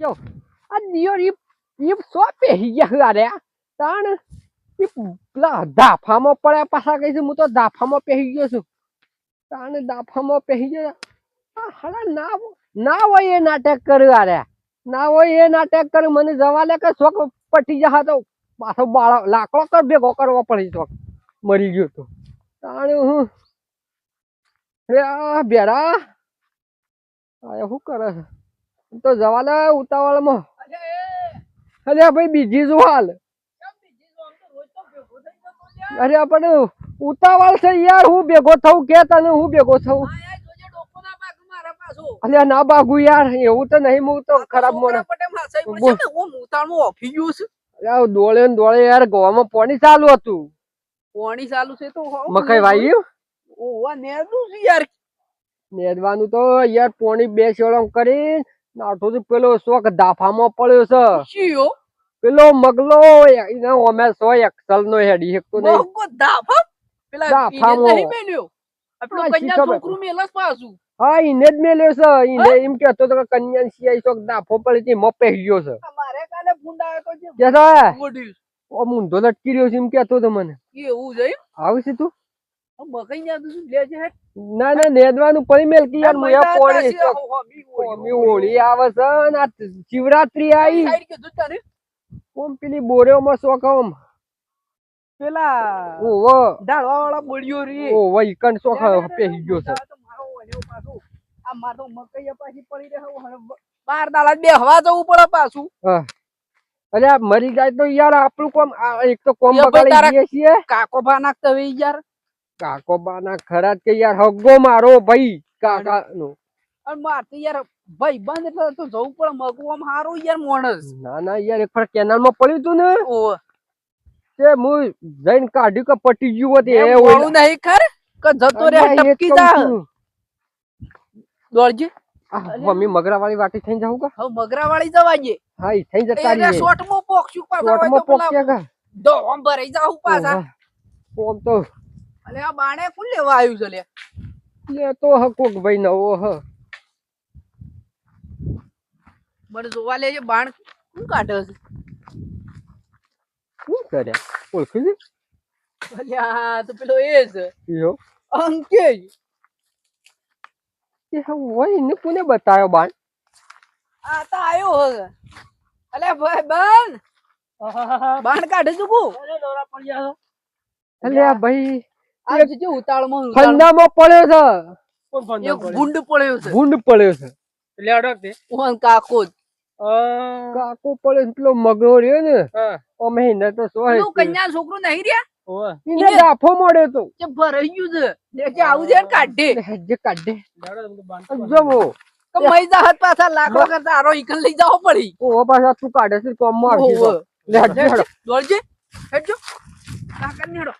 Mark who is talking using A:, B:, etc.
A: જો, આ દિયોર ઈ ઈ સો પહેરી ગયા અરે. તાણ પેલા દાફામાં પડ્યા પાછા કઈ હું તો દાફામાં પહેરી ગયો છું. તાણ દાફામાં પહેરી ગયો હલા ના ના હોય એ નાટક કર્યું અરે. ના હોય એ નાટક કર્યું, મને જવા લે કે શોખ પટી જા તો પાછો બાળો, લાકડો કર ભેગો કરવો પડે શોખ. મરી ગયો તો. તાણ હું રે બેરા. આ શું કરે છે? તો જવા દે ઉતાવળમાં. અરે ભાઈ બીજી જો હાલ? અરે પણ ઉતાવળ છે યાર હું ભેગો થઉં કે તને હું ભેગો થઉં? ના બાગુ યાર એવું તો નહીં હું તો ખરાબ મોને દોડે દોડે યાર ગોવામાં પાણી ચાલુ હતું.
B: પાણી ચાલુ છે તો
A: મકાઈ વાયું
B: ઓવા નેદું છે યાર.
A: નેદવાનું તો યાર પોણી બે શેળમ કરી નાઠો તો પેલો શોખ દાફામાં પડ્યો છે?
B: શિયો?
A: પેલો મગલો એને ઓમે સો એક્સલ નો હેડી શકતો નહીં.
B: મોગો દાફા? પેલા
A: દાફામાં
B: નહીં મેલ્યો? આપણો કન્યા. છોકરું મેલસ પાછું.
A: હા ઈને જ મેલ્યો છે. ઈને એમ કહેતો તો કે કન્યા સિયાઈ શોખ દાફો પડે હતી મપે ગયો છે.
B: મારે કાલે ફૂંડા આવ્યો તો
A: કે છે
B: ગોડ્યું
A: ઓ મુંડો લટકી રહ્યો છે એમ કહેતો તો મને.
B: એવું છે?
A: છે તું? ના ના નેદવાનું
B: હમી
A: હોળી આવે છે ને આ શિવરાત્રી આવી પેલી બોરેઓમાં શોખ આમ
B: પેલા
A: ઓવો
B: ડાળવા વાળા બોડીઓ રી
A: ઓવો ઈકન શોખ પેહી ગયો છે.
B: આ મારો વણ્યો પાછું. મકાઈ પડી રહે બાર દાડા બે હવા જવું પડે પાછું.
A: હા. અરે મરી જાય તો યાર આપણું કોમ એક તો કોમ બગાડી છીએ.
B: કાકો ભા નાખતા હોય યાર.
A: કાકો બાના ખરા કે યાર હગ્ગો મારો ભાઈ કાકા નો
B: અને મારતી યાર ભાઈ બંધ એટલે તો જવું પડે મગવામાં હારું યાર મોણસ.
A: ના ના યાર એક ફર કેનાલમાં પડ્યું તું ને?
B: ઓ
A: તે હું જઈને કાઢ્યું કે પટી ગયું હોત એ
B: ઓળું નહીં ખર કે જતો રે ટપકી જા. દોડજે.
A: મમ્મી મગરા વાળી વાટી થઈને જાઉં કા?
B: હવે મગરા વાળી જવાજે
A: હા ઈ થઈ જતા
B: રે
A: રહીએ.
B: શોર્ટમાં પોક્ષ ઉપર હોય
A: શોર્ટમાં
B: પોક્ષ કે
A: દો કા?
B: ભરાઈ જાવ પાછા.
A: ઓમ તો
B: અલે આ બાણે કોણ લેવા આવ્યું છે લે?
A: લે તો હકોક ભાઈ નવો હ.
B: બડ જોવા લેજે બાણ કોણ કાઢે છે?
A: શું કર્યા ઓળખી લે
B: અલ્યા તો પેલો એ છે.
A: યો.
B: અંકેશ
A: એ હોય ને કોને બતાયો બાણ?
B: આ તો આયો હ. અલે ભાઈ બાણ બાણ કાઢે છું કુ
A: અલે ભાઈ
B: આ જે ઉતાળમાં ઉતાળમાં
A: ફંદામાં પડ્યો છે.
B: ગુંડ પડ્યો છે.
A: ગુંડ પડ્યો છે.
B: ઓન કાકો
A: કાકો પડ્યો પેલો મગરો રહ્યો ને એને તો સો
B: કન્યા છોકરું નહીં રહ્યા?
A: મળ્યો તો.
B: કે ભરાઈ ગયું છે. લે કે આવું છે ને કાઢે.
A: જે કાઢે. જમો
B: તો પાછા લાખો કરતા આરો ઈકન લઈ જાવ પડી.
A: ઓ પાછા તું કાઢે છે કોમમાં આવશે લે હેજે
B: દોડજે. હેડજો. કાકા ને હેડો.